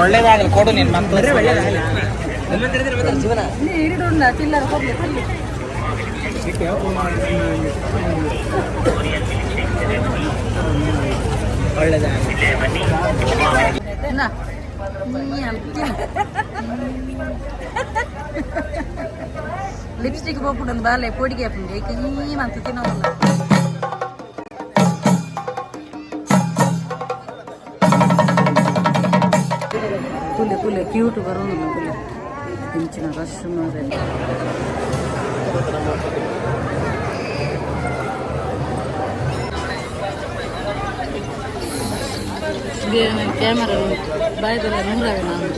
ಒಳ್ಳೇದಾಗಲಿ ಕೊಡು ನಿನ್ನ ಮಕ್ಕಳು ಲಿಪ್ಸ್ಟಿಕ್ ಹೋಗ್ಬಿಟ್ಟು ಬಾಲೆ ಪೋಡಿಗೆ ಹಾಕೊಂಡು ಏಕೆ ನೀ ಅಂತ ತಿನ್ನೋದಲ್ಲ ಕುಲೆ ಕುಲೆ ಕ್ಯೂಟ್ ಬರೋದಿಲ್ಲ ಕುಲೆ ಹೆಂಚಿನ ರಶ್ ಮಾರೆ ಕ್ಯಾಮರಾ ಬಾಯ್ದೆಲ್ಲ ನೂರಾಗ ನಾನು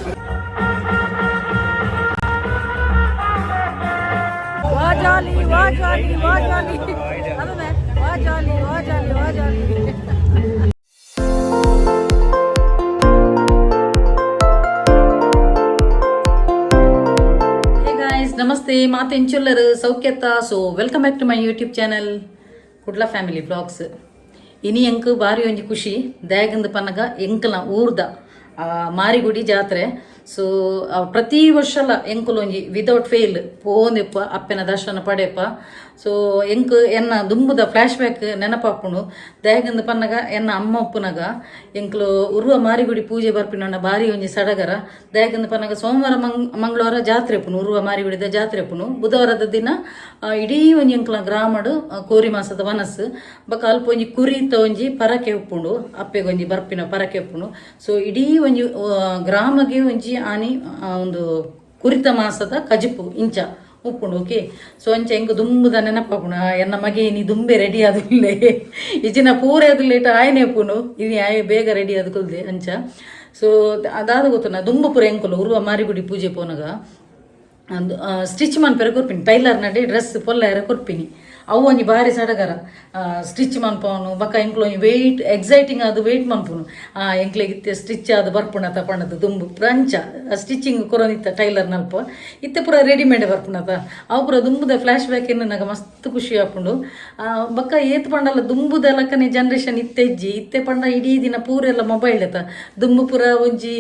ವಾ ಜಾಲಿ ವಾ ಜಾಲಿ ವಾ ಜಾಲಿ ಅದನ್ನ ನಮಸ್ತೆ ಮಾತೆಂಚುಲ್ಲರು ಸೌಖ್ಯತ. So welcome back to my YouTube channel Kudla family blogs ಇನಿ ಎಂಕ್, ಬಾರಿ ಒಂಜಿ ಖುಷಿ. ದಯಾಗಂದ ಪನ್ನಗ ಎಂಕಲ ಊರ್ದ ಮಾರಿಗುಡಿ ಜಾತ್ರೆ. ಸೊ ಪ್ರತಿ ವರ್ಷಲ ಎಂಕುಲೊಂಜಿ ವಿದೌಟ್ ಫೇಲ್ ಪೋನೆಪ್ಪ, ಅಪ್ಪನ ದರ್ಶನ ಪಡೆಯಪ್ಪ. ಸೊ ಎಂಕ್ ಎನ್ನ ದುಂಬುದ ಫ್ಲಾಶ್ ಬ್ಯಾಕ್ ನೆನಪಾಪುಣು. ದ್ಯಾಗಂದ ಪನ್ನಗ, ಎನ್ನ ಅಮ್ಮ ಉಪ್ಪುನಗ. ಎಂಕ್ಲು ಉರುವ ಮಾರಿಗುಡಿ ಪೂಜೆ ಬರ್ಪಿನ ಬಾರಿ ಒಂಜಿ ಸಡಗರ. ದ್ಯಾಗಂದ ಪನ್ನಗ ಸೋಮವಾರ ಮಂಗ್, ಮಂಗಳವಾರ ಜಾತ್ರೆ ಪುನು ಉರುವ ಮಾರಿಗುಡಿದ ಜಾತ್ರೆ ಪುನು ಬುಧವಾರದ ದಿನ ಇಡೀ ಒಂಜಿ ಎಂಕ್ಲ ಗ್ರಾಮಡು ಕೋರಿ ಮಾಸದ ವನಸ್ಸು. ಬಕ ಅಲ್ಪ ಒಂಜಿ ಕುರಿತ ಒಂಜಿ ಪರಕೆ ಉಪ್ಪುಂಡು. ಅಪ್ಪೆಗೊಂಜಿ ಬರ್ಪಿನ ಪರಕೆ ಉಪ್ಪುಂಡು. ಸೊ ಇಡೀ ಒಂಜಿ ಗ್ರಾಮಗೆ ಒಂಜಿ ಆನಿ ಒಂದು ಕುರಿತ ಮಾಸದ ಕಜಿಪು, ಇಂಚ. ಉಪ್ಪುಂಡು ಓಕೆ ಸೊ ಅಂಚ ಹೆಂಗ್ ದುಂಬುದ ನೆನಪಾಪುಣ ಎನ್ನ ಮಗೆ ನೀ ದುಂಬೆ ರೆಡಿ ಆದುಲ್ಲೆ ಇಜಿನ ಪೂರ ಆದುಲ್ಲೇಟ ಆಯನೆ ಪುನು ಇನಿ ಆಯ ಬೇಗ ರೆಡಿ ಆದುಕೊಲ್ದೆ ಅಂಚ. ಸೊ ಅದಾದ ಗೊತ್ತನ ದುಂಬು ಪುರ ಎಂಕುಲು ಉರುವ ಮಾರಿಗುಡಿ ಪೂಜೆ ಪೋನಗ. ಸ್ಟಿಚ್ ಮನ್ಪೆರೆ ಕೊರ್ಪಿನಿ ಟೈಲರ್ ನಡೆ ಡ್ರೆಸ್ ಪೊಲ್ಲ ಕೊರ್ಪಿನಿ. ಅವು ಒಂಜಿ ಬಾರಿ ಸಡಗರ. ಸ್ಟಿಚ್ ಮನ್ಪವನು ಬಕ್ಕ ಎಂಕ್ಲು ಒಂಜಿ ವೆಯ್ಟ್ ಎಕ್ಸೈಟಿಂಗ್ ಆದ್ ವೆಯ್ಟ್ ಮನ್ಪುನು. ಆ ಎಂಕ್ಲೆಗ್ ಇತ್ತೆ ಸ್ಟಿಚ್ ಆದ ಬರ್ಪುಣ, ತಪಣದು ದುಂಬು, ಪ್ರಂಚ ಸ್ಟಿಚಿಂಗ್ ಕೊರೋನಿತ್ತ ಟೈಲರ್ ನಲ್ಪ. ಇತ್ತೆ ಪೂರ ರೆಡಿಮೇಡ್ ಬರ್ಪುಣತ ಅವು ಪೂರ ದುಂಬುದ ಫ್ಲಾಶ್ ಬ್ಯಾಕ್ ಏನು ನಗ ಮಸ್ತ್ ಖುಷಿ ಆಪುಂಡು. ಬಕ್ಕ ಏತ್ ಪಂಡಲ್ಲ, ದುಂಬುದ ಲಕ್ಕನೆ ಜನ್ರೇಷನ್ ಇತ್ತೆಜ್ಜಿ ಇತ್ತೆ ಪಂಡ ಇಡೀ ದಿನ ಪೂರೆಲ್ಲ ಮೊಬೈಲ್ ಎತ್ತ ದುಂಬು ಪೂರ ಒಂಜಿ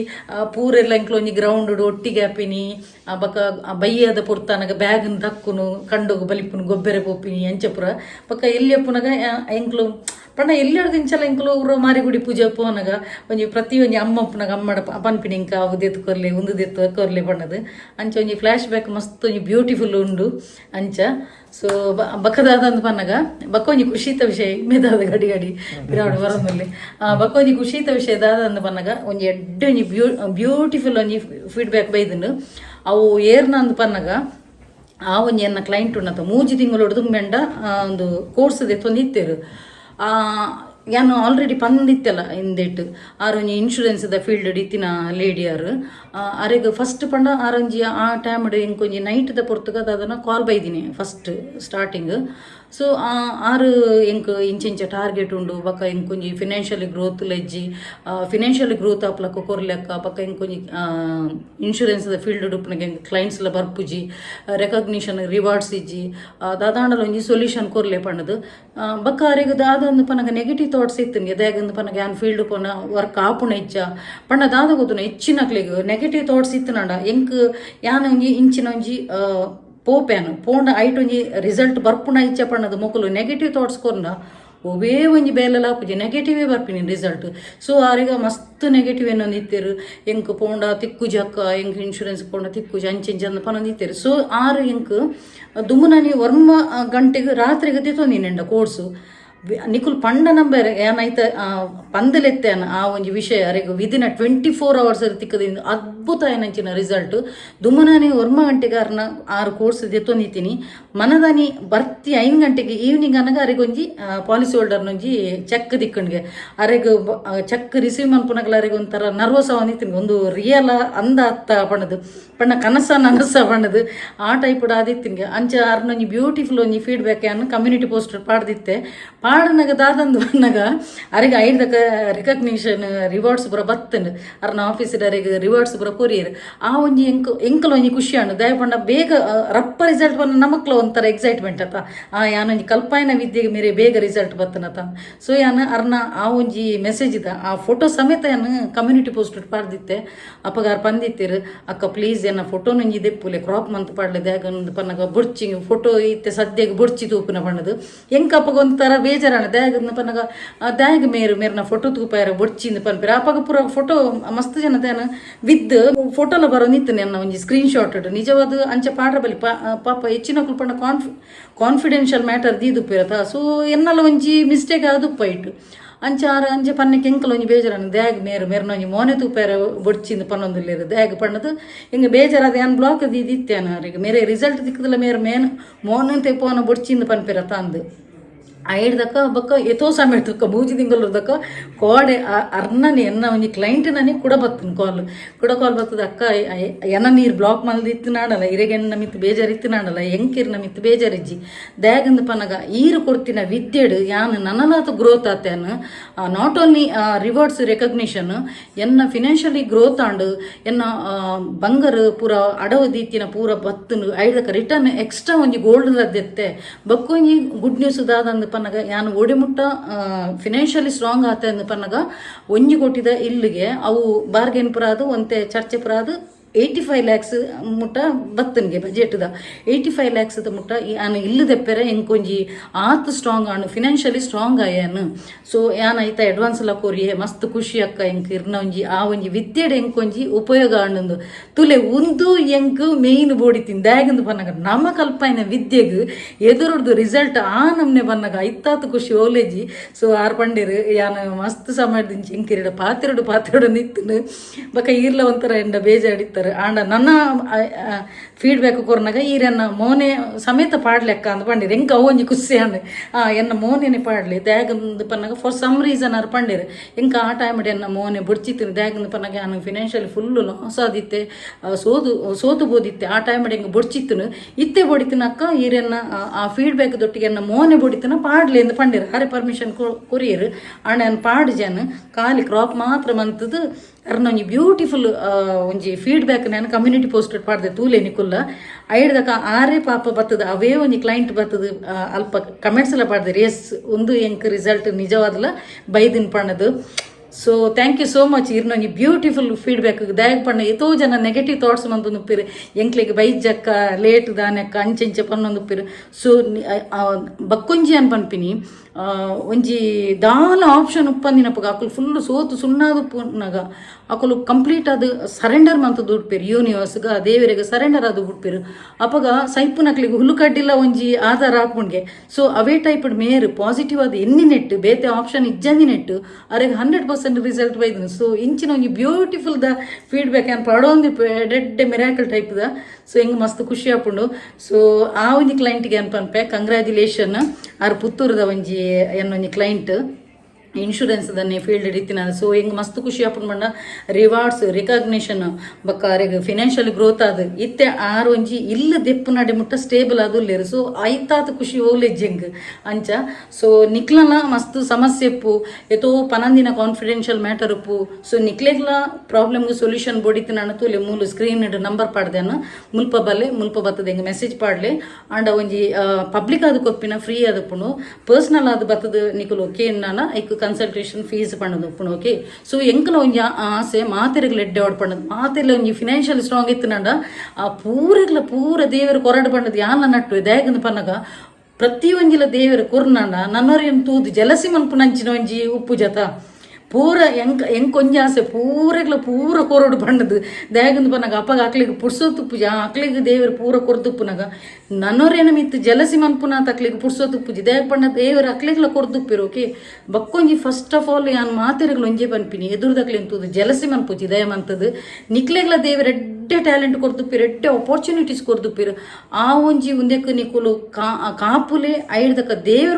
ಪೂರೆಲ್ಲ ಎಂಕ್ಲು ಒಂಜಿ ಗ್ರೌಂಡ್ ಒಟ್ಟಿಗೆ ಆಪಿನಿ. ಆ ಬೈಯದ ಬ್ಯಾಗ್ ದಕ್ಕುನು ಕಂಡು ಬಲಿಪುನು ಗೊಬ್ಬರ ಪೋಪಿನಿ, ಎಂಚಪುರ. ಬಕ್ಕ ಎಲ್ಲಿ ಅಪ್ಪುನಗ ಎಂಕ್ಲು ಪಂಡ ಎಲ್ಲಿ ಹಿಡ್ದು ಇಂಚಲ ಎಂಕ್ಲು ಊರ ಮಾರಿಗುಡಿ ಪೂಜೆ ಪೋನಗ ಒಂಜಿ ಪ್ರತಿ ಒಂಜಿ ಅಮ್ಮ ಅಪ್ಪನ್ ಅಮ್ಮಡ ಪನ್ಪಿನಿ ಇಂಕ ಅವು ದೆತ್ತು ಕೊರ್ಲೆ ಒಂದು ದೆತ್ತು ಕೊರ್ಲೆ ಪಣ್ಣದು. ಅಂಚ ಒಂಜಿ ಫ್ಲಾಶ್ ಬ್ಯಾಕ್ ಮಸ್ತ್ ಒಂಜಿ ಬ್ಯೂಟಿಫುಲ್ ಉಂಡು ಅಂಚ. ಸೊ ಬಕ್ಕದಾದ ಅಂತ ಪನ್ನಗ ಬಕ್ಕ ಒಂಜಿ ಖುಷಿತ ವಿಷಯ ಮೇದಾದ ಗಡಿ ಗಡಿ ಬರೋದಲ್ಲಿ ಬಕ್ಕ ಒಂಜಿ ಖುಷಿತ ವಿಷಯ ದಾದ ಅಂತ ಪನ್ನಗ ಒಂಜಿ ಎಡ್ಡೆ ಒಂಜಿ ಬ್ಯೂ, ಬ್ಯೂಟಿಫುಲ್ ಒಂಜಿ ಫೀಡ್ಬ್ಯಾಕ್ ಬೈದುಂಡು ಅವು ಏರ್ನ ಅಂದ್ ಪನ್ನಗ, ಆ ಒಂಜಿ ಕ್ಲೈಂಟ್ ಉಣ್ಣತ ಮೂಜಿ ತಿಂಗಳು ಮೆಂಡ ಒಂದು ಕೋರ್ಸ್ ದೆತ್ತೊಂದು ಇತ್ತೇರು. ಯಾನು ಆಲ್ರೆಡಿ ಪಂದಿತ್ತಲ್ಲ ಹಿಂದೆಟ್ಟು. ಆರೊಂಜಿ ದ ಫೀಲ್ಡ್ ಇತ್ತಿನ ಲೇಡಿಯರ್ ಅರೆಗ್ ಫಸ್ಟ್ ಪಂಡ ಆರೊಂಜಿ ಆ ಟೈಮ್ಡ್ ಎಂಕೊಂಜಿ ದ ಪೊರ್ತುಗದ ಅದನ್ನು ಕಾಲ್ ಬೈದಿನಿ ಫಸ್ಟ್ ಸ್ಟಾರ್ಟಿಂಗ್ ಸೊ ಆರು ಎಂಕ್ ಇಂಚೆಂಚ ಟಾರ್ಗೆಟ್ ಉಂಡು ಬಕ್ಕ ಎಂಕೊಂಜಿ ಫಿನಾನ್ಷಿಯಲಿ ಗ್ರೋತ್ ಲೆಜ್ಜಿ ಫಿನಾನ್ಷಿಯಲಿ ಗ್ರೋತ್ ಆಪ್ಲಕ್ಕ ಕೊರ್ಲೆಕ್ಕ ಬಕ್ಕ ಎಂಕೊಂಜಿ ದ ಫೀಲ್ಡ್ ಡುಪ್ನಗೆ ಕ್ಲೈಂಟ್ಸ್ ಲ ಬರ್ಪುಜಿ ರೆಕಗ್ನಿಷನ್ ರಿವಾರ್ಡ್ಸ್ ಇಜ್ಜಿ ದಾದಾಂಡಲ ಒಂಜಿ ಸೊಲ್ಯೂಷನ್ ಕೊರ್ಲೆ ಪಣ್ಣದು. ಬಕ್ಕ ಅರೆಗ್ ದಾದಂದು ಪನಗ ನೆಗೆಟಿವ್ ಥಾಟ್ಸ್ ಇತ್ತನ್ಗೆ ದಾಗಂದು ಪನಗ ಯಾನ್ ಫೀಲ್ಡ್ ಪೋನ ವರ್ಕ್ ಆಪುಣ ಇಚ್ಚ ಪಣ್ಣ ದಾದ ಗೊತ್ತುನ ಹೆಚ್ಚಿನಕ್ಲಿಗ್ ನೆಗೆಟಿವ್ ಥಾಟ್ಸ್ ಇತ್ತನಂಡ ಎಂಕ್ ಯಾನ ಒಂಜಿ ಇಂಚಿನ ಒಂಜಿ ಪೋಪ್ಯಾನು ಪೋಂಡ ಐಟ್ ಒಂಜಿ ರಿಸಲ್ಟ್ ಬರ್ಪುಣ ಇಚ್ಛೆ ಪಣ್ಣದು ಮೊಕಲು ನೆಗೆಟಿವ್ ಥಾಟ್ಸ್ ಕೊರ್ನ, ಒವೇ ಒಂಜಿ ಬೇಲೆಲ್ಲ ಆಪುಜಿ ನೆಗೆಟಿವೇ ಬರ್ಪಿನಿ ರಿಸಲ್ಟ್ ಸೊ ಆರಿಗ ಮಸ್ತ್ ನೆಗೆಟಿವ್ ಏನೊಂದು ಇತ್ತೇರು ಎಂಕ್ ಪೋಂಡ ತಿಕ್ಕು ಜಕ್ಕ, ಎಂಕ್ ಇನ್ಶೂರೆನ್ಸ್ ಪೋಂಡ ತಿಕ್ಕುಜಿ ಅಂಚೆಂಚೆ ಅಂದ ಪನೊಂದು ಇತ್ತೇರು ಸೊ ಆರು ಎಂಕ್ ದುಮ್ಮುನನಿ ವರ್ಮ ಗಂಟೆಗೆ ರಾತ್ರಿಗೆ ತಿತ್ತೊಂದಿನೆಂಡ ಕೋರ್ಸು ನಿಕುಲ್ ಪಂಡ ನಂಬರ್ ಏನಾಯ್ತ ಪಂದಲೆತ್ತೇನ ಆ ಒಂಜಿ ವಿಷಯ ಅರೆಗು ವಿದಿನ್ ಟ್ವೆಂಟಿ ಫೋರ್ ಅವರ್ಸ್ ತಿಕ್ಕದಿಂದ ಅದ್ಭುತ ಏನಂಚಿನ ರಿಸಲ್ಟ್ ದುಮ್ಮನಾನಿ ವರ್ಮ ಗಂಟೆಗಾರನ ಆರು ಕೋರ್ಸ್ ದೆತ್ತೊಂದಿತ್ತೀನಿ ಮನದಾನಿ ಬರ್ತಿ ಐದು ಗಂಟೆಗೆ ಈವ್ನಿಂಗ್ ಅನಗ ಅರೆಗೊಂಜಿ ಪಾಲಿಸಿ ಹೋಲ್ಡರ್ನೊಂಜಿ ಚೆಕ್ ದಿಕ್ಕಣ್ಗೆ. ಅರೆಗ ಚೆಕ್ ರಿಸೀವ್ ಮನ್ಪುನಗಲ ಅರೆಗೆ ಒಂಥರ ನರ್ವಸ್ ಅವನಿತ್ತೀನಿ ಒಂದು ರಿಯಲ್ ಅಂದ ಅತ್ತ ಪಣದು. ಪಣ್ಣ ಕನಸ ನನಸ ಬಣ್ಣದು ಆ ಟೈಪ್ ಆದಿತ್ತಿನ್ಗೆ ಅಂಚ ಅರ್ನೊಂಜಿ ಬ್ಯೂಟಿಫುಲ್ ಒಂಜಿ ಫೀಡ್ಬ್ಯಾಕ್ ಅನ್ನು ಕಮ್ಯುನಿಟಿ ಪೋಸ್ಟರ್ ಪಾಡ್ದಿತ್ತೆ. ಪಾಡನಗ ದಾದಂದು ಬಂದಾಗ ಅರಿಗೆ ಐದಕ್ಕೆ ರೆಕಗ್ನಿಷನ್ ರಿವಾರ್ಡ್ಸ್ ಪೂರ ಬತ್ತಂಡು. ಅರ್ನ ಆಫೀಸರ್ ಅರಿಗೆ ರಿವಾರ್ಡ್ಸ್ ಪೂರ ಪೂರಿಯರ್ ಆ ಒಂಜಿ ಎಂಕ್, ಎಂಕಲ್ ಒಂಜಿ ಖುಷಿ ಆಂಡು. ದಯಪಂಡ ಬೇಗ ರಪ್ಪ ರಿಸಲ್ಟ್ ಬಂದ ನಮಕ್ಲ ಒಂಥರ ಎಕ್ಸೈಟ್ಮೆಂಟ್ ಅತ. ಆ ಯಾನೊಂಜಿ ಕಲ್ಪಾಯನ ವಿದ್ಯೆಗೆ ಮೇರೆ ಬೇಗ ರಿಸಲ್ಟ್ ಬತ್ತನತ. ಸೊ ಯಾನ ಅರ್ನ ಆ ಒಂಜಿ ಮೆಸೇಜ್ ಇದ. ಆ ಫೋಟೋ ಸಮೇತ ಯಾನ ಕಮ್ಯುನಿಟಿ ಪೋಸ್ಟ್ ಪಾಡ್ದಿತ್ತೆ. ಅಪ್ಪಗಾರ ಪಂದಿತ್ತಿರು. ಅಕ್ಕ ಪ್ಲೀಸ್ ಎನ್ನ ಫೋಟೋ ನಂಜಿ ದೆಪ್ಪುಲೆ. ಕ್ರಾಪ್ ಮಂತ್ ಪಾಡ್ಲೆ. ದ್ಯಾಗಂದು ಪನ್ನಗ ಬುಡ್ಚಿ ಫೋಟೋ ಇತ್ತೆ. ಸದ್ಯಗೆ ಬುಡ್ಚಿ ತೂಪಿನ ಬಣ್ಣದು. ಎಂಕ ಅಪ್ಪಗ ಒಂಥರ ಬೇಜಾರಾಣ ದ್ಯಾಗಂದು ಪನ್ನಗ ದ್ಯಾಗ ಮೇರು ಮೇರ್ನ ಫೋಟೋ ತೂಪಾರ ಬುಡ್ಚಿಂದ ಪನ್ಪಿರ ಅಪ್ಪಾಗ ಪೂರ. ಫೋಟೋ ಮಸ್ತ್ ಜನ ದ್ಯಾನ ವಿದ್ ಫೋಟೋಲ ಬರೋ ನಿತ್ತು ನನ್ನ ಒಂಜಿ ಸ್ಕ್ರೀನ್ ಶಾಟ್ ನಿಜವಾದ ಅಂಚೆ ಪಾಡ್ರ ಬಲಿ ಪಾಪ ಹೆಚ್ಚಿನ ಪಂಡ ಕಾನ್ಫಿ ಕಾನ್ಫಿಡೆನ್ಷಿಯಲ್ ಮ್ಯಾಟರ್ ದೀದುಪ್ಪಿರತ್ತ ಸೊ ಎನ್ನಲ ಒಂಜಿ ಮಿಸ್ಟೇಕ್ ಆದುಪ್ಪ ಇಟ್ಟು. ಅಂಚಾರ ಅಂಚೆ ಪನ್ನೆ ಎಂಕಲ್ ಒಂಜಿ ಬೇಜಾರನ್ನು ದ್ಯಾಗ್ ಮೇರು ಮೇರ್ನ ಒಂಜಿ ಮೋನೆ ತೂಪೇರ ಬೊಡ್ಚಿಂದ ಪನ್ನೊಂದುಲ್ಲೇರು ದ್ಯಾಗ್ ಪಣ್ಣದು ಹಿಂಗೆ ಬೇಜಾರದ ಏನು ಬ್ಲಾಕ್ ದಿತ್ತೇನ ಅವ್ರಿಗೆ. ಮೇರೆ ರಿಸಲ್ಟ್ ದಿಕ್ಕದಲ್ಲ ಮೇರೆ ಮೇನ್ ಮೋನೆ ತೆಪ್ಪೋನ ಬೊಡ್ಚಿಂದ ಪನ್ಪಿರ ತಂದು ಐಡ್ದಕ್ಕ ಬಕ್ಕ ಎತೋ ಸಮಯದಕ್ಕ ಮೂಜಿ ತಿಂಗಳದಕ್ಕ ಕೋಡೆ ಅರ್ನನಿ ಎನ್ನ ಒಂಜಿ ಕ್ಲೈಂಟ್ ನನಗೆ ಕೂಡ ಬರ್ತೀನಿ ಕಾಲ್ ಕೂಡ ಕಾಲ್ ಬರ್ತದ, ಅಕ್ಕ ಎನ್ನ ನೀರು ಬ್ಲಾಕ್ ಮಲ್ದಿ ಇತ್ತು ನಾಡಲ್ಲ ಇರೆಗೆನ್ನ ಮಿತ್ ಬೇಜಾರು ಇತ್ತು ನಾಡಲ್ಲ ಹೆಂಕಿರ್ ನಮಿತ್ ಬೇಜಾರಿಜ್ಜಿ ದಯಾಗಂದ ಪನಗ ಈರು ಕೊಡ್ತಿನ ವಿದ್ಯೆಡು, ಯಾನ್ ನನಲಾತ ಗ್ರೋತ್ ಆತೇನು ನಾಟ್ ಓನ್ಲಿ ರಿವಾರ್ಡ್ಸ್ ರೆಕಗ್ನಿಷನ್ ಎನ್ನ ಫಿನಾನ್ಷಿಯಲಿ ಗ್ರೋತ್ ಆಂಡು, ಎನ್ನ ಬಂಗರ್ ಪೂರ ಅಡವು ದೀತಿನ ಪೂರ ಬತ್ತನು ಐದಕ್ಕ ರಿಟರ್ನ್ ಎಕ್ಸ್ಟ್ರಾ ಒಂಜಿ ಗೋಲ್ಡ್ ಲದ್ದೆತ್ತೆ ಬಕ್ಕೊಂಜಿ ಗುಡ್ ನ್ಯೂಸ್ ದಾದಂದು ಪನ್ನಗ ಯಾನು ಓಡಿಮುಟ್ಟ ಫಿನಾನ್ಷಿಯಲಿ ಸ್ಟ್ರಾಂಗ್ ಆತ ಪನ್ನಗ ಒಂಜಿ ಕೊಟ್ಟಿದ ಇಲ್ಲಿಗೆ ಅವು ಬಾರ್ಗೇನ್ ಪುರ ಅದು ಒಂತೆ ಚರ್ಚೆ ಪುರ ಅದು ಏಯ್ಟಿ ಫೈವ್ ಲ್ಯಾಕ್ಸ್ ಮುಟ್ಟ ಬಜೆಟ್ ಬಜೆಟ್ದ ಏಯ್ಟಿ ಫೈವ್ ಲ್ಯಾಕ್ಸ್ದ ಮುಟ್ಟ ಆನ ಇಲ್ಲದೆಪ್ಪೆರೆ ಎಂಕೊಂಜಿ ಆತ್ ಸ್ಟ್ರಾಂಗ್ ಆನು ಫಿನಾನ್ಷಿಯಲಿ ಸ್ಟ್ರಾಂಗ್ ಆಯಾನು. ಸೊ ಯಾನ ಐತ ಅಡ್ವಾನ್ಸ್ ಎಲ್ಲ ಕೋರಿ, ಮಸ್ತ್ ಖುಷಿ ಅಕ್ಕ ಎಂಕ್ ಇರ್ನ ಒಂಜಿ ಆ ಒಂಜಿ ವಿದ್ಯೆಡ್ ಎಂಕೊಂಜಿ ಉಪಯೋಗ ಆಣಂದು. ತುಲೆ ಒಂದು ಎಂಕ್ ಮೇಯ್ನ್ ಬೋಡಿತಿನ್ ದ್ಯಾಗಂದು ಬನ್ನಗ ನಮ್ಮ ಕಲ್ಪನ ವಿದ್ಯೆಗ್ ಎದುರುಡ್ದು ರಿಸಲ್ಟ್ ಆ ನಮ್ನೆ ಬನ್ನಗ ಐತಾತ್ ಖುಷಿ ಓಲೇಜಿ. ಸೊ ಆರ್ ಪಂಡೇರ್, ಯಾನ ಮಸ್ತ್ ಸಮಯದಿಂಚಿ ಎಂಕಿರಿಡ ಪಾತ್ರೆಡು ಪಾತ್ರೆಡು ನಿತ್ತನು. ಬಕ ಇರ್ಲ ಒಂಥರ ಎಂಡ ಬೇಜಾಡಿತ್ತಾರೆ ಆಂಡ ನನ್ನ ಫೀಡ್ಬ್ಯಾಕ್ ಕೊರ್ನಾಗ ಈರನ್ನ ಮೋನೆ ಸಮೇತ ಪಾಡ್ಲೆಕ್ಕ ಅಂದ್ ಪಂಡಿರು ಎಂಕ ಅವೊಂಜಿ ಖುಷಿ ಅಂಡ್ ಆ, ಎನ್ನ ಮೋನೆನೆ ಪಾಡ್ಲಿ. ದ್ಯಾಗಂದು ಪನ್ನಗ ಫಾರ್ ಸಮ್ ರೀಸನ್ ಆರ್ ಪಂಡೇರು ಎಂಕ ಆ ಟೈಮ್ ಎನ್ನ ಮೋನೆ ಬುಡ್ಚಿತ್ತಿನ ದ್ಯಾಗಂದು ಪನ್ನಾಗ ನಾನು ಫಿನಾನ್ಷಿಯಲಿ ಫುಲ್ ಲಾಸ್ ಆದಿತ್ತೆ. ಸೋದು, ಸೋತು ಬೋದಿತ್ತೆ. ಆ ಟೈಮ್ ಹೆಂಗೆ ಬುಡ್ಚಿತ್ತನು ಇತ್ತೆ ಬೊಡಿತಿನ ಅಕ್ಕ ಈರೆನ್ನ, ಆ- ಫೀಡ್ಬ್ಯಾಕ್ ದೊಟ್ಟಿಗೆ ಎನ್ನ ಮೋನೆ ಬೊಡಿತಿನ ಪಾಡ್ಲಿ ಎಂದು ಪಂಡೇರು ಹಾರೆ ಪರ್ಮಿಷನ್ ಕೊರಿಯರು. ಅಣ್ಣ ಪಾಡ್ ಜನ ಖಾಲಿ ಕ್ರಾಪ್ ಮಾತ್ರ ಮಂತದ್ದು ಅರ್ನ ಒಂಜಿ ಬ್ಯೂಟಿಫುಲ್ ಒಂಜಿ ಫೀಡ್ಬ್ಯಾಕ್ ನಾನು ಕಮ್ಯುನಿಟಿ ಪೋಸ್ಟ್ ಪಾಡ್ದೆ ತೂಲೆ ನಿಕುಲ್ಲ. ಐಡ್ದಕ ಆರೇ ಪಾಪ ಬತ್ತದ ಅವೇ ಒಂಜಿ ಕ್ಲೈಂಟ್ ಬತ್ತದ ಆ, ಅಲ್ಪ ಕಮೆಂಟ್ಸ್ ಎಲ್ಲ ಪಾಡ್ದೆ. ಎಸ್ ಒಂದು ಎಂಕ್ ರಿಸಲ್ಟ್ ನಿಜವಾದಲ್ಲ ಬೈದಿನ್ ಪಣ್ಣದು so thank you so much ಇರ್ನೊಂಜಿ beautiful feedback ದಯಗ್ ಪಣ್ಣ ಎತೋ ಜನ ನೆಗೆಟಿವ್ ಥಾಟ್ಸ್ ಮಂದು ನುಪ್ಪಿರು. ಎಂಕ್ಲಿಗೆ ಬೈಜಕ್ಕ ಲೇಟ್ ದಾನಕ್ಕ ಅಂಚೆಂಚೆ ಪನ್ನೊಂದು ಉಪ್ಪಿರು ಸೊ ಬಕ್ಕೊಂಜಿ ಅನ್ ಪನ್ಪಿನಿ ಒಂಜಿ ದಾಲ ಆಪ್ಷನ್ ಉಪ್ಪಂದಿನಪ್ಪಗ ಅಕುಲು ಫುಲ್ ಸೋತು ಸುಣ್ಣಾದು ಪೂರ್ಣಗ ಅಕುಲು ಕಂಪ್ಲೀಟ್ ಅದು ಸರೆಂಡರ್ ಮಂತ್ ದುಡ್ಪೇರು ಯೂನಿವರ್ಸ್ಗ ದೇವರಿಗೆ ಸರೆಂಡರ್ ಅದು ಉಡ್ಪೇರು ಅಪಗ ಸೈಪುನಕ್ಲಿಗೆ ಹುಲ್ಲು ಕಡ್ಡಿಲ್ಲ ಒಂಜಿ ಆಧಾರ ಹಾಕೊಂಡ್ಗೆ ಸೊ ಅವೇ ಟೈಪ್ ಮೇರ್ ಪಾಸಿಟಿವ್ ಅದು ಎನ್ನಿ ನೆಟ್ಟು, ಬೇತೆ ಆಪ್ಷನ್ ಇಜ್ಜಂದಿ ನೆಟ್ಟು, ಅರೆಗೆ ಹಂಡ್ರೆಡ್ ಪರ್ಸೆಂಟ್ ರಿಸಲ್ಟ್ ಬೈದನು. ಸೊ ಇಂಚಿನ ಒಂಜಿ ಬ್ಯೂಟಿಫುಲ್ ದ ಫೀಡ್ಬ್ಯಾಕ್ ಏನು ಪಡೋಂದು ಡೆಡ್ ಮಿರಾಕಲ್ ಟೈಪ್ ದ. ಸೊ ಹೆಂಗ್ ಮಸ್ತ್ ಖುಷಿ ಆಪುಂಡು. ಸೊ ಆ ಒಂಜಿ ಕ್ಲೈಂಟ್ಗೆ ಅನ್ಪನ್ಪೆ ಪನ್ಪೆ ಕಂಗ್ರ್ಯಾಚುಲೇಷನ್ ಆರ್ ಪುತ್ತೂರದ ಒಂಜಿ என்னோட கிளைண்ட்டு ಇನ್ಶೂರೆನ್ಸ್ ಅದನ್ನೇ ಫೀಲ್ಡ್ ಹಿಡಿತೀನಿ ಸೊ ಹಿಂಗೆ ಮಸ್ತ್ ಖುಷಿ ಆಪನ್ ಬಂಡ ರಿವಾರ್ಡ್ಸ್ ರಿಕಗ್ನಿಷನ್ ಬಕ್ಕ ಅವ್ರಿಗೆ ಫಿನಾನ್ಷಿಯಲ್ ಗ್ರೋತ್ ಆದ. ಇತ್ತೆ ಆರು ಒಂಜಿ ಇಲ್ಲ ದೆಪ್ಪು ನಡೆ ಮುಟ್ಟ ಸ್ಟೇಬಲ್ ಅದು ಲೇರು ಸೊ ಐತಾತ ಖುಷಿ ಓಲೇಜ್ ಜಂಗ್. ಅಂಚ ಸೊ ನಿಕ್ಲನ ಮಸ್ತ್ ಸಮಸ್ಯೆ ಪು. ಎತೋ ಪನಂದಿನ ಕಾನ್ಫಿಡೆನ್ಷಿಯಲ್ ಮ್ಯಾಟರ್ ಪು. ಸೊ ನಿಕ್ಲೆಗ್ಲ ಪ್ರಾಬ್ಲಮ್ಗೆ ಸೊಲ್ಯೂಷನ್ ಬೋಡಿತೀನಿ ಅಣ್ಣ ತೂಲೆ ಮೂಲು ಸ್ಕ್ರೀನ್ ನಂಬರ್ ಪಾಡ್ದೇನ ಮುಲ್ಪ ಬಲ್ಲೆ, ಮುಲ್ಪ ಬರ್ತದೆ ಹಿಂಗೆ ಮೆಸೇಜ್ ಪಾಡ್ಲೆ. ಆಂಡ ಒಂಜಿ ಪಬ್ಲಿಕ್ ಆದ ಕೊಪ್ಪಿನ ಫ್ರೀ ಆದಪ್ಪುನು ಪರ್ಸ್ನಲ್ ಆದ ಬರ್ತದ ನಿಕ್ಲು ಓಕೆ ನಾನು. ಐಕ್ ಕನ್ಸಲ್ಟೇಷನ್ ಫೀಸ್ பண்ணது இப்போ ஓகே ಸೊ ಎಂಕಲ ಒಂಜಿ ಆಸೆ, ಮಾತೆರೆಗ್ಲ ಎಡ್ಡೆ ಆಡ್ ಪಣ್ಣದು ಮಾತೆಲ್ಲ ಒಂಜಿ ಫಿನಾನ್ಷಿಯಲ್ ಸ್ಟ್ರಾಂಗ್ ಇತ್ತು ನಂಡ, ಆ ಪೂರೆಗ್ಲ ಪೂರ ದೇವರು ಕೊರಡು ಪಣ್ಣದು ಯಾನ ನಟ್ಟು ದ್ಯಾಗಂದು ಪನ್ನಗ? ಪ್ರತಿ ಒಂಜಿಲ ದೇವರು ಕುರ್ನಂಡ ನನ್ನೊರೇನು ತೂದು ಜಲಸಿ ಮನ್ಪು ಒಂಜಿ ಉಪ್ಪು ಜತ. ಪೂರ ಎಂಕ್ ಎಂಕ್ ಒಂಜಿ ಆಸೆ ಪೂರಗ್ಲ ಪೂರ ಕೊರಡು ಬಣ್ಣದು ದ್ಯಾಗಂದು ಬನ್ನಗ ಅಪ್ಪಗ ಅಕ್ಲಿಗೆ ಪುಡ್ಸೋತುಪ್ಪು ಆ ಅಕ್ಲಿಗೆ ದೇವರು ಪೂರ ಕೊರ್ದುಪ್ಪುನಗ ನನ್ನೋರೇನ ಮಿತ್ತು ಜಲಸಿ ಮನ್ಪುನ ಅಕ್ಲಿಗೆ ಪುಡ್ಸೋತುಪ್ಪುಜಿ ದ್ಯಾಗ ಬಣ್ಣ ದೇವರು ಅಕ್ಲಿಗ್ಲ ಕೊರ್ದುಪ್ಪಿರು, ಓಕೆ? ಬಕ್ಕೊಂಜಿ ಫಸ್ಟ್ ಆಫ್ ಆಲ್ ಯಾನ್ ಮಾತೆರೆಗ್ಲ ಒಂಜಿ ಪನ್ಪಿನಿ ಎದುರುದಕ್ಲಿ ಅಂತದ್ದು ಜಲಸಿ ಮನ್ಪುಜಿ ದಯ ಮಂತದು ನಿಕ್ಲೆಗ್ಲ ದೇವರು ಎಡ್ಡೆ ಟ್ಯಾಲೆಂಟ್ ಕೊರ್ದುಪ್ಪಿರು ಎಡ್ಡೆ ಅಪರ್ಚುನಿಟೀಸ್ ಕೊರ್ದುಪ್ಪಿರು ಆ ಒಂಜಿ ಉಂದೆಕ್ ನಿಕುಲು ಕಾ, ಕಾಪುಲೆ ಐಡ್ದಕ್ಕ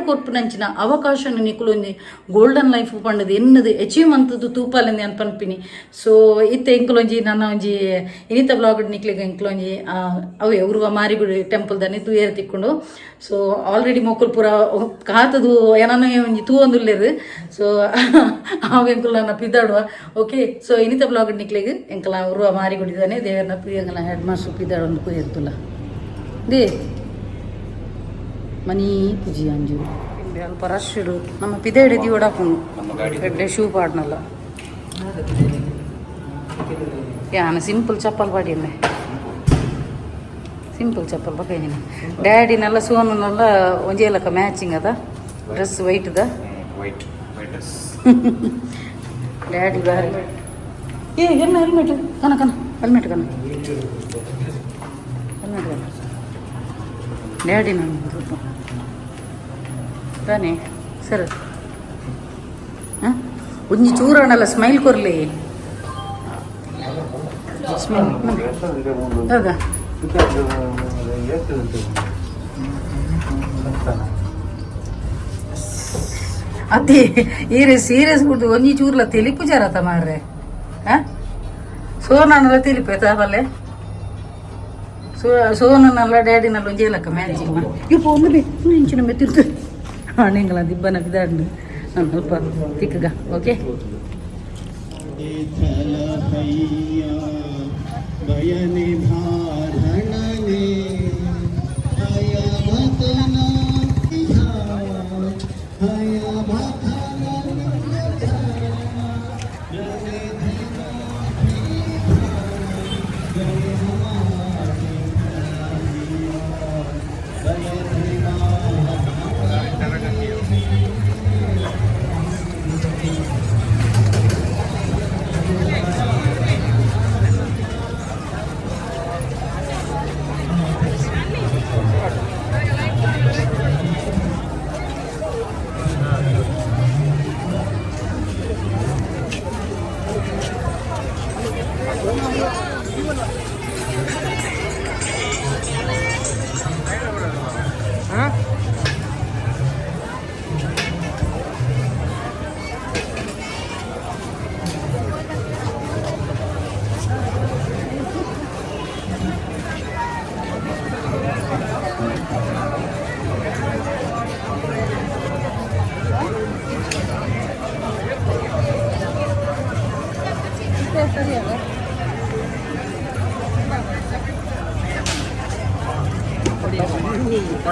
ಕೊರ್ಪು ನಂಚಿನ ಅವಕಾಶ ನಿಕುಲು ಒಂಜಿ ಗೋಲ್ಡನ್ ಲೈಫ್ ಪಂಡದು, ಎನ್ನದು ಅಚೀವ್ಮೆಂಟ್ದು ತೂಪಾಲೆಂದು ಅಂತ ಅನ್ಪಿನಿ ಸೊ ಇತ್ತೆ ಎಂಕುಲೊಂಜಿ ನನ್ನ ಒಂಜಿ ಇನಿತ ಬ್ಲಾಗ್ ನಿಕ್ಲಿಗೆ ಇಂಕುಲೊಂಜಿ ಅವೇ ಉರುವ ಮಾರಿಗುಡಿ ಟೆಂಪಲ್ ದನಿ ತೂಯೇರ ತಿಕ್ಕೊಂಡು. ಸೊ ಆಲ್ರೆಡಿ ಮೊಕ್ಕಲು ಪೂರ ಕಾತದು ಏನೋ ಒಂಜಿ ತೂ ಒಂದುಲ್ಲೇರು ಸೊ ನನ್ನ ಪಿದ್ದಾಡುವ ಓಕೆ ಸೊ ಇನಿತ ಬ್ಲಾಗ್ ನಿಕ್ಲಿಗೆ ಎಂಕಲ ಉರುವ ಮಾರಿಗುಡಿದಾನೆ ದೇವರನ್ನ ಪ್ರಿಯಂಗಲ ಹೆಡ್ ಮಾಸ್ಟರ್ ಪಿದ್ದಾಡು ಒಂದು ಕುಯ್ಯರ್ತುಲ್ಲ ದೇ ಮನಿ ಪೂಜಿ ಅಂಜು. ಅಲ್ಪ ರಶ್ ಇಡು ನಮ್ಮ ಪಿದೇಡಿ ದಿವಡಾಕೊಂಡು ಎಡ್ಡೆ ಶೂ ಪಾಡ್ನಲ್ಲ. ಯಾನ ಸಿಂಪಲ್ ಚಪ್ಪಲ್ ಪಾಡಿ ಸಿಂಪಲ್ ಚಪ್ಪಲ್ ಡ್ಯಾಡಿ ಡ್ಯಾಡಿನೆಲ್ಲ ಸೋನನೆಲ್ಲ ನಲ್ಲ ಒಂಜೇಲಕ ಮ್ಯಾಚಿಂಗ್ ಅದ. Dress white white white dress daddy ಬಾರಿ ಏ ಎಲ್ಲ ಹೆಲ್ಮೆಟ್ ಕನ ಕನ ಹೆಲ್ಮೆಟ್ ಕನ ಹೆಲ್ಮೆಟ್ ಕನ ಡ್ಯಾಡಿ ನಾನು ತಾನೇ ಸರ್ ಹಾಂ ಒಂಜಿ ಚೂರಣಲ್ಲ ಸ್ಮೈಲ್ ಕೊರ್ಲಿ ಸ್ಮೈಲ್ ಹೌದಾ ಅದೇ ಈರೆ ಸೀರಿಯಸ್ ಬಿಡ್ದು ಒಂಜಿ ಚೂರ್ಲ ತೆಲಿಪು ಜರತ ಮಾರ್ರೆ. ಸೋನಲ್ಲ ತಿಳಿಪೈತ ಬಲ್ಲೆ ಸೋ ಸೋನನಲ್ಲ ಡ್ಯಾಡಿನಲ್ಲ ಒಂಜಿ ಲಕ್ಕ ಮ್ಯಾಚಿಂಗ್ ಇಪ್ಪ ಒಂದು ಬೇ ಒಂದು ಇಂಚಿನ ಮೆತ್ತಿರ್ತು ಹಣ್ಣಿಂಗಲ ದಿಬ್ಬನ ಬಿದ್ದಾಡ್ದು. ನಾನು ಸ್ವಲ್ಪ ತಿಕ್ಕಗ, ಓಕೆ? ಬಯನೆ ಭಾರಣನೆ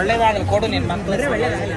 ಒಳ್ಳೇದಾಗಲಿ ಕೊಡು ನಿನ್ ಮಕ್ಳು ಒಳ್ಳೇದಾಗಲಿ.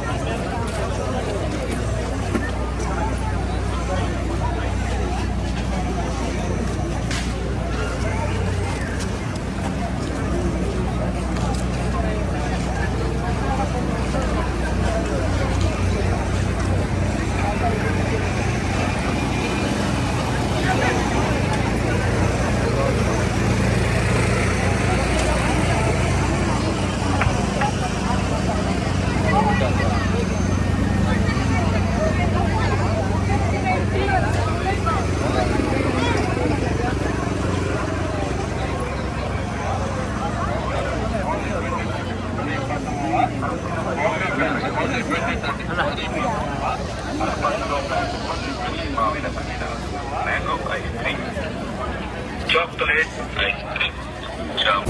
Valeu. Tchau.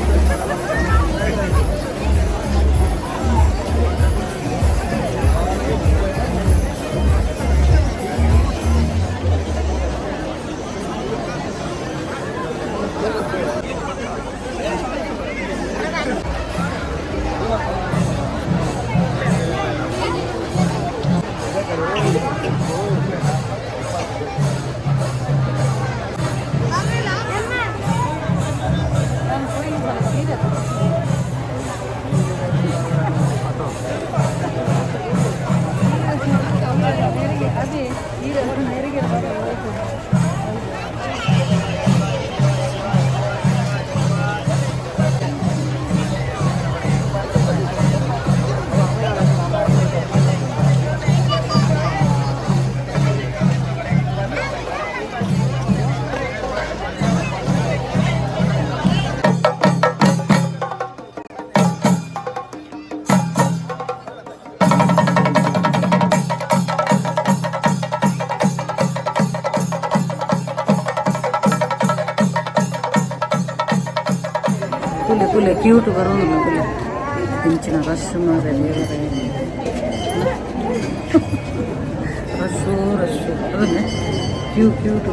ಕುಲೆ ಕುಲೆ ಕ್ಯೂಟ್ ಬರೋದಿಲ್ಲ ಕುಲೆ ಇಂಚಿನ ರಶ್ ಮಾರೆ ದೇವರೇ ರಶ್ಶು ರಶ್ಶು ಅದನ್ನೇ ಕ್ಯೂ ಕ್ಯೂಟ್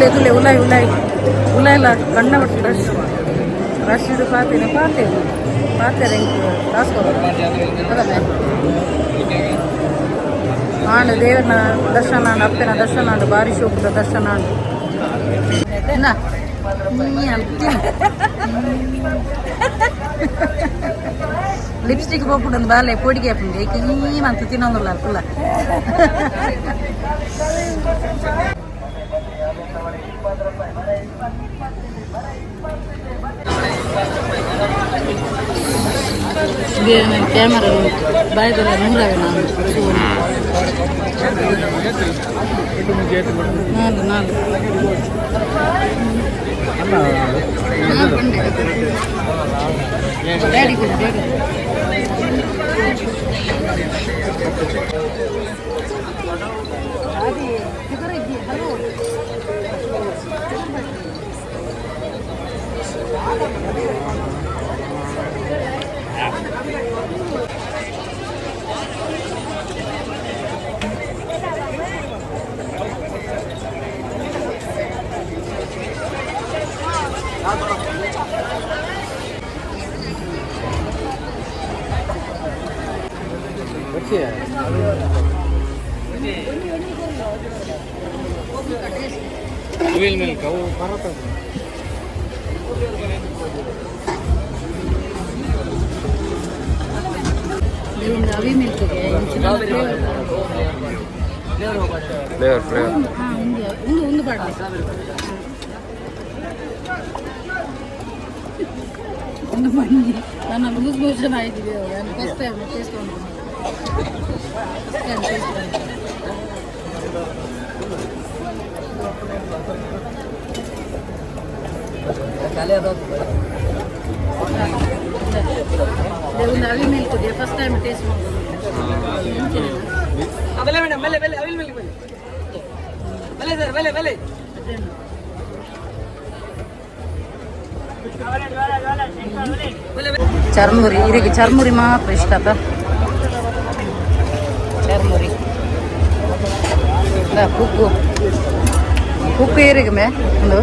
तुले तुले उलाय उलाय उलायला कण्णवट रश ರಶ್ ಇದು ಪಾತೇನೆ ಪಾತೇವು ಪಾತೇರೆ ಆಂಡು ದೇವನ ದರ್ಶನ ಆಂಡು ಅಪ್ಪನ ದರ್ಶನ ಆಂಡು ಭಾರಿ ಶೋಕದ ದರ್ಶನ ಆಂಡು ಲಿಪ್ಸ್ಟಿಕ್ ಹೋಗ್ಬಿಟ್ಟು ಬಾಲೆ ಪೋಡಿಗೆ ಹಾಕೊಂಡು ಏಕೀ ಮಂತು ತಿನ್ನೋದಿಲ್ಲ ಅಲ್ಪಲ್ಲ கேமரா பயத்தில் நூறாக நாலு நாலு நாலு daddy daddy Kau parah tak? ಒಂದು ಅವಿ ಮಿಲ್ಕಿಗೆ ಫ್ಲೇವರ್ ಫ್ಲೇವರ್ ಮಂಡಿ ನನ್ನ ಲೂಸ್ ಮೋಷನ್ ಆಯ್ತಿದೆ ನಾನು first time taste time taste ಒಂದು ಅವಿ ಮಿಲ್ಕಿದೆ ಫಸ್ಟ್ ಟೈಮ್ ಟೇಸ್ಟ್ ಮಾಡೋದು Bele madam, bele bele, will milk bele. Bele sir, bele bele. ಚರ್ಮುರಿ ಇದಕ್ಕೆ ಚರ್ಮುರಿ ಮಾತ್ರ ಇಷ್ಟ ಆತ ಚರ್ಮುರಿ ಇಲ್ಲ, ಕುಕ್ಕು ಕುಕ್ಕು ಏರಿಗೆ ಮೇ ಒಂದು.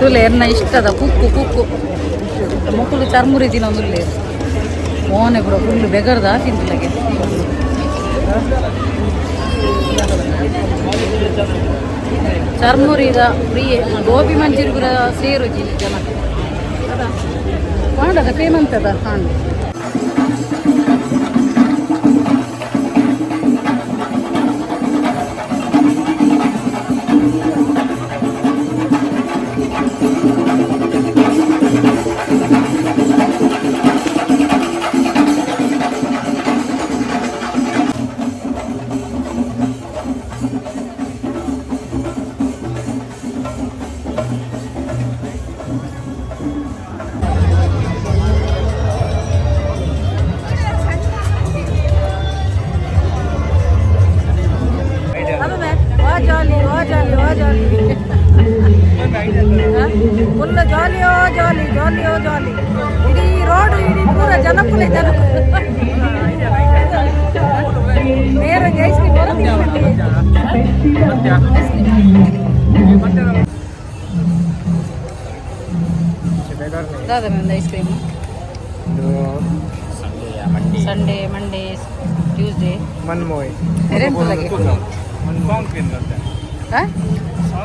ತುಲೆ ಎನ್ನ ಇಷ್ಟದ ಕುಕ್ಕು ಕುಕ್ಕು ಮಕ್ಕಳು ಚರ್ಮುರಿ ತಿನ್ನೊಂದು ಮೋನೆ ಕೂಡ ಫುಲ್ ಬೆಗರ್ದ ತಿಂತಿಲ್ಲಗೆ ಚರ್ಮುರಿದ ಫ್ರೀ ಗೋಬಿ ಮಂಚೂರಿ ಕೂಡ ಸೇರು ಜನ. ಮಾಡದ ಅದ ಹಾಂಡು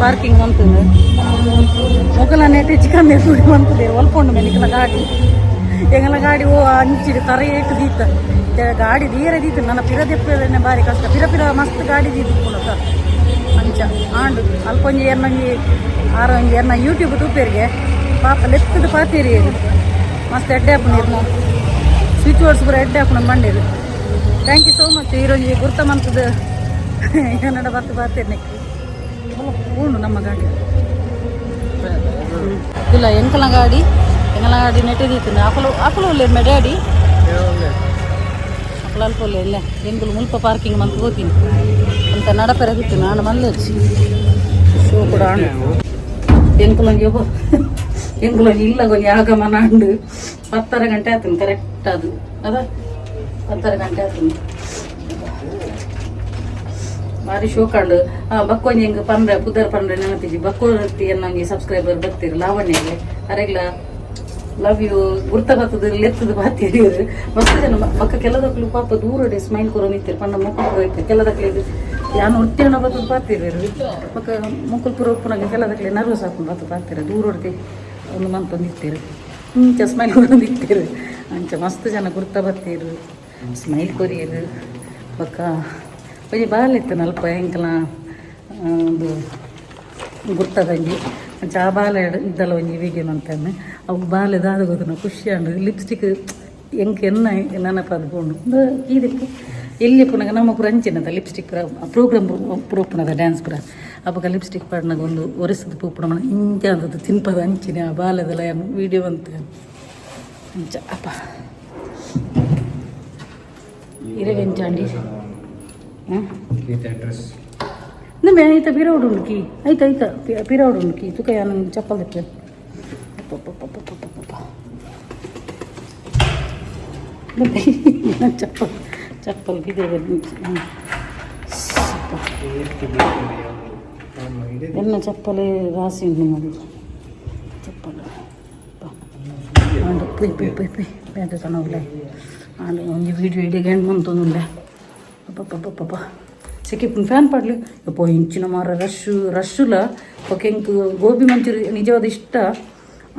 ಪಾರ್ಕಿಂಗ್ ಮಂತುಂಡು ಮೊಗಲ ನೆಟ್ಟೆ ಚಿಕನ್ ಎತ್ತುಡಿ ಮಂತುದೆ ಒಲ್ಪೊಂಡು ಮೆನಿಕಲ ಗಾಡಿ. ಎಂಗಲ ಗಾಡಿ ಓ ಅಂಚಿಡಿ ತರ ಏಟು ದೀತ. ಗಾಡಿ ದೀರೆ ದೀತು. ನನ್ನ ಪಿರ ದೆಪ್ಪನೆ ಬಾರಿ ಕಷ್ಟ. ಪಿರ ಪಿರ ಮಸ್ತ್ ಗಾಡಿ ದೀತು ಕೂಡ ಅಂಚ, ಆಂಡು, ಅಲ್ಪೊಂಜಿ ಎನ್ನೊಂಜಿ ಆರೊಂಜಿ ಎನ್ನ ಯೂಟ್ಯೂಬ್ ತೂಪೇರಿಗೆ ಪಾಪ ಲೆಕ್ಕದ ಪಾತೀರಿ ಮಸ್ತ್ ಎಡ್ಡೆ ಹಾಪು ನೀರು. ಸ್ವಿಚ್ ಬೋರ್ಡ್ಸ್ ಪೂರ ಎಡ್ಡೆ ಹಾಕೊಂಡು ಮಂಡೇರು ಥ್ಯಾಂಕ್ ಯು ಸೋ ಮಚ್ ಈರೊಂಜಿ ಗುರ್ತ ಮಂತದ ಕನ್ನಡ ಬರ್ತು ಬರ್ತೇನೆ ಉಂಡು ನಮ್ಮ ಗಾಡಿ ಇಲ್ಲ ಎಂಕಲ ಗಾಡಿ ಎಂಕಲ ಗಾಡಿ ನೆಟ್ಟಿದೀತು ಅಕಲು ಅಕಲು ಒಳ್ಳೆ ಮೆ ಡ್ಯಾಡಿ ಅಕಲು ಅಲ್ಪ ಒಳ್ಳೆ ಇಲ್ಲ ಎಂಕಲು ಮುಲ್ಪ ಪಾರ್ಕಿಂಗ್ ಮಂತ್ ಹೋಗ್ತೀನಿ ಅಂತ ನಡಪೆರಗಿತ್ತು ನಾನು ಮಲ್ಲೆ ಹಚ್ಚಿ ಶೂ ಕೂಡ ಆಂಡು ಎಂಕಲೊಂಜಿ ಒಬ್ಬ ಎಂಕಲೊಂಜಿ ಇಲ್ಲ ಕೊಂಚ ಆಗಮನ ಅಂಡು ಹತ್ತರ ಗಂಟೆ ಆಯ್ತು ಕರೆಕ್ಟ್ ಅದು ಅದ ಹತ್ತರ ಗಂಟೆ ಆಯ್ತು ಭಾರಿ ಶೋಕಾಂಡು ಬಕ್ಕೊಂಜಿ ಹಿಂಗೆ ಪಂಡ್ರೆ ಪುದರ್ ಪಂಡ್ರೆ ಬಕ್ಕೋ ಬಕ್ಕೋತಿ ಅನ್ನೋಂಗೆ ಸಬ್ಸ್ಕ್ರೈಬರ್ ಬರ್ತೀರಿ, ಲಾವಣ್ಯಗೆ. ಅರೆಗ್ಲ ಲವ್ ಯು ಗುರ್ತ ಬರ್ತದ ಲೆತ್ತದ ಬಾತಿ ಇವ್ರು ಮಸ್ತ್ ಜನ ಮಕ್ಕ ಬಕ್ಕ ಕೆಲದಕ್ಲು ಪಾಪ ದೂರಡೆ ಸ್ಮೈಲ್ ಕೊರೋ ನಿಂತಿರ್ ಪಂಡ ಮುಕ್ಕಳು ಕೆಲದಕ್ಲೆ ಯಾನು ಉಡ್ತೇನ ಬರ್ತದ ಬಾತೀರಿ ಬಕ್ಕ ಮುಕ್ಕಲ್ ಪುರ ಉಪ್ಪುನಾಗ ಕೆಲದಕ್ಲೆ ನರ್ವಸ್ ಹಾಕೊಂಡು ಬರ್ತದ ಬಾತಿರ ದೂರ ಹೊಡ್ತಿ, ಒಂದು ಮಂತ್ ನಿಂತಿರು ಇಂಚ ಸ್ಮೈಲ್ ಕೊರೋ ಇತ್ತೀರಿ. ಅಂಚ ಮಸ್ತ್ ಜನ ಗುರ್ತ ಬತ್ತೀರು ಸ್ಮೈಲ್ ಕೊರಿಯರು. ಬಕ್ಕ ಒಂಜಿ ಬಾಲ್ ಇತ್ತು ನಲ್ಪ ಎಂಕಲ ಒಂದು ಗುರ್ತದಂಗಿ. ಆ ಬಾಲ ಇದ್ದಲ್ಲ ಒಂಜಿ ಮಂತಂದು ಅವು ಬಾಲೆ ದಾದ ಗೊತ್ತನ ಖುಷಿ ಅಂಡು ಲಿಪ್ಸ್ಟಿಕ್ ಎಂಕ್ ಎನ್ನ ನೆನಪದು ಬೋಂಡು ಇದಕ್ಕೆ ಇಲ್ಲಿ ಪುನಗ ನಮ್ಮ ಪುರಂಚಿನದ ಲಿಪ್ಸ್ಟಿಕ್ ಪ್ರೋಗ್ರಾಮ್ ಪುರೋಪುನದ ಡ್ಯಾನ್ಸ್ ಪುರ ಅಪಕ ಲಿಪ್ಸ್ಟಿಕ್ ಪಾಡ್ನಾಗ ಒಂದು ಒರೆಸದ ಪೂಪುಣ ಅಂತದ್ದು ತಿನ್ಪದ ಅಂಚಿನ ಆ ಬಾಲದಲ್ಲ ವಿಡಿಯೋ ಅಂತ. ಅಂಚ, ಅಪ್ಪ. ಇರವೆಂಚಾಂಡಿ ಹಾಂ ನಮ್ಮ ಆಯ್ತಾ ಪಿರೌಡು ಉಂಡ್ಕಿ ಆಯ್ತಾ ಆಯ್ತಾ ಪಿ- ಪಿರೌಡು ಉಂಡ್ಕಿ ತುಕ ಯಾನು ಚಪ್ಪಲ್ ತೆಪ್ಪೆ ಚಪ್ಪಲ್ ಚಪ್ಪಲ್ ಬಿದೆ ಎನ್ನ ಚಪ್ಪಲೆ ರಾಸಿ ಉಂಡು ನಿಮ್ಮದು ಚಪ್ಪಲ್ ಪುಯ್ ಪುಯ್ ಪುಯ್ ಪುಯ್ ಬೇಡ ತನೋಗ್ಲೆ ಆಲೆ ಒಂಜಿ ವೀಡಿಯೋ ಇಡಿಗೆ ಹೆಣ್ಣು ಅಪ್ಪಪ್ಪಪ್ಪಪ್ಪ ಸೆಕೆಪುನ್ ಫ್ಯಾನ್ ಪಾಡ್ಲಿ. ಯಪ್ಪ ಇಂಚಿನ ಮಾರ ರಶ್ಶು ರಶ್ಶುಲ ಒಕೆಂಕ್ ಗೋಬಿ ಮಂಚೂರಿ ನಿಜವಾದ ಇಷ್ಟ.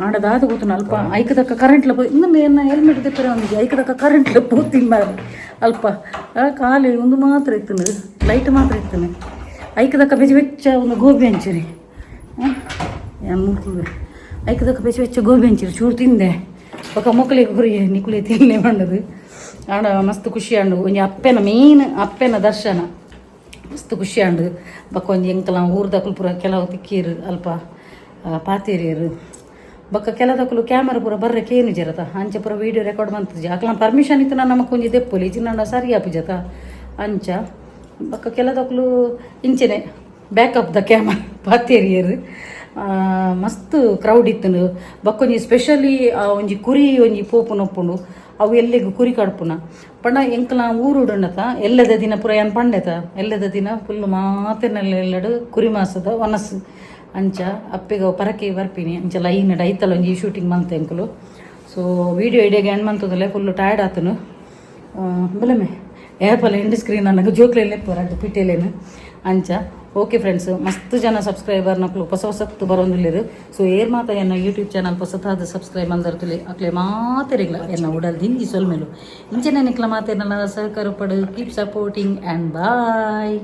ಆಡದಾದ ಗೊತ್ತು ಅಲ್ಪ ಐಕದಕ್ಕ ಕರೆಂಟ್ ಲಪ್ಪ ಇನ್ನೊಮ್ಮೆ ಏನ ಹೆಲ್ಮೆಟ್ ತೆಪ್ಪರೆ ಅವನಿಗೆ ಐಕದಕ್ಕ ಕರೆಂಟ್ಲ ಪೋತಿನ್ ಮಾರ. ಅಲ್ಪ. ಕಾಲಿ ಒಂದು ಮಾತ್ರ ಇತ್ತು ಲೈಟ್ ಮಾತ್ರ ಇತ್ತು ಐಕದಕ್ಕ ಬೆಚ್ಚ ಬೆಚ್ಚ ಒಂದು ಗೋಬಿ ಹಂಚೂರಿ ಹಾಂ ಮುಟ್ಲು ಐಕದಕ್ಕ ಬೆಚ್ಚ ಬೆಚ್ಚ ಗೋಬಿ ಹಂಚೂರಿ ಚೂರು ತಿಂದೆ. ಒಕ್ಕ ಮಕ್ಕಳಿಗೆ ಗುರಿ ನಿಕ್ಕುಳಿ ತಿನ್ನೆ ಮಾಡದು. ಆಡ ಮಸ್ತ್ ಖುಷಿ ಅಂಡು ಒಂಜಿ ಅಪ್ಪೆನ ಮೇನ್ ಅಪ್ಪೆನ ದರ್ಶನ. ಮಸ್ತ್ ಖುಷಿ ಆಂಡು. ಬಕ್ಕ ಒಂಜಿ ಎಂಕಲ ಊರ್ದಕುಲು ಪೂರ ಕೆಲವು ತಿಕ್ಕೀರು ಅಲ್ಪ ಆ, ಬಕ್ಕ ಕೆಲದಕ್ಕಲು ಕ್ಯಾಮರ ಪೂರ ಬರ್ರೆ ಏನು ಜರತ. ಅಂಚ ಪೂರ ವೀಡಿಯೋ ರೆಕಾರ್ಡ್ ಮಂತಜಿ ಅಕ್ಲ ಪರ್ಮಿಷನ್ ಇತ್ತು ನಾನು ನಮಕ್ ಒಂಜಿ ದೆಪ್ಪೊಲಿ ಇಜಿನ ಸರಿ ಆಪುಜತ. ಅಂಚ ಬೊಕ್ಕ ಕೆಲದಕ್ಕಲು ಇಂಚೆನೆ ಬ್ಯಾಕಪ್ ದ ಕ್ಯಾಮರಾ ಪಾತೇರಿಯರು. ಮಸ್ತ್ ಕ್ರೌಡ್ ಇತ್ತು ಬಕ್ಕ ಒಂಜಿ ಸ್ಪೆಷಲಿ ಒಂಜಿ ಕುರಿ ಒಂಜಿ ಪೋಪು ನೊಪ್ಪುಂಡು. ಅವು ಎಲ್ಲಿಗೂ ಕುರಿ ಕಡ್ಪುನ. ಪಂಡ ಎಂಕಲ ಊರುಡುಂಡತ ಎಲ್ಲದ ದಿನ ಪುರ ಏನ್ ಪಂಡೆತ ಎಲ್ಲದ ದಿನ ಫುಲ್ಲು ಮಾತಿನಲ್ಲಿ ಎಲ್ಲಡು ಕುರಿ ಮಾಸದ ವನಸ್ಸು ಅಂಚ, ಅಪ್ಪಿಗ ಪರಕೆ ಬರ್ಪಿನಿ. ಅಂಚ ಲೈನ್ ಐತಲ್ಲ ಒಂಜಿ ಶೂಟಿಂಗ್ ಮಂತ್ ಎಂಕಲು. ಸೊ ವಿಡಿಯೋ ಇಡಿಯಾಗ ಹೆಣ್ಣು ಮಂತದಲ್ಲೇ ಫುಲ್ಲು ಟಯರ್ಡ್ ಆತನು. ಬಲಮೆ ಏಪಲ್ಲ ಎಂಡ್ ಸ್ಕ್ರೀನ್ ನನಗೆ ಜೋಕ್ಲೆಲ್ಲೇ ಪರ ಪಿಟೇಲೇನು ಅಂಚ. ಓಕೆ ಫ್ರೆಂಡ್ಸ್ ಮಸ್ತ್ ಜನ ಸಬ್ಸ್ಕ್ರೈಬರ್ ನಕ್ಲು ಹೊಸ ಹೊಸತ್ತು ಬರೋಂದಿಲ್ಲಿರು ಸೊ ಏರ್ ಮಾತ ಎನ್ನ ಯೂಟ್ಯೂಬ್ ಚಾನಲ್ ಹೊಸತಾದ ಸಬ್ಸ್ಕ್ರೈಬ್ ಅಂದರ್ತಲಿ, ಅಕ್ಲೆ ಮಾತೆರಿಗ್ಲ ಎನ್ನ ಉಡಲ್ ದಿಂಗಿ ಸೊಲ್ಮೇಲು. ಇಂಚನೆ ನಿಕ್ಲ ನನ್ನ ಸಹಕಾರ ಪಡು. Keep supporting and bye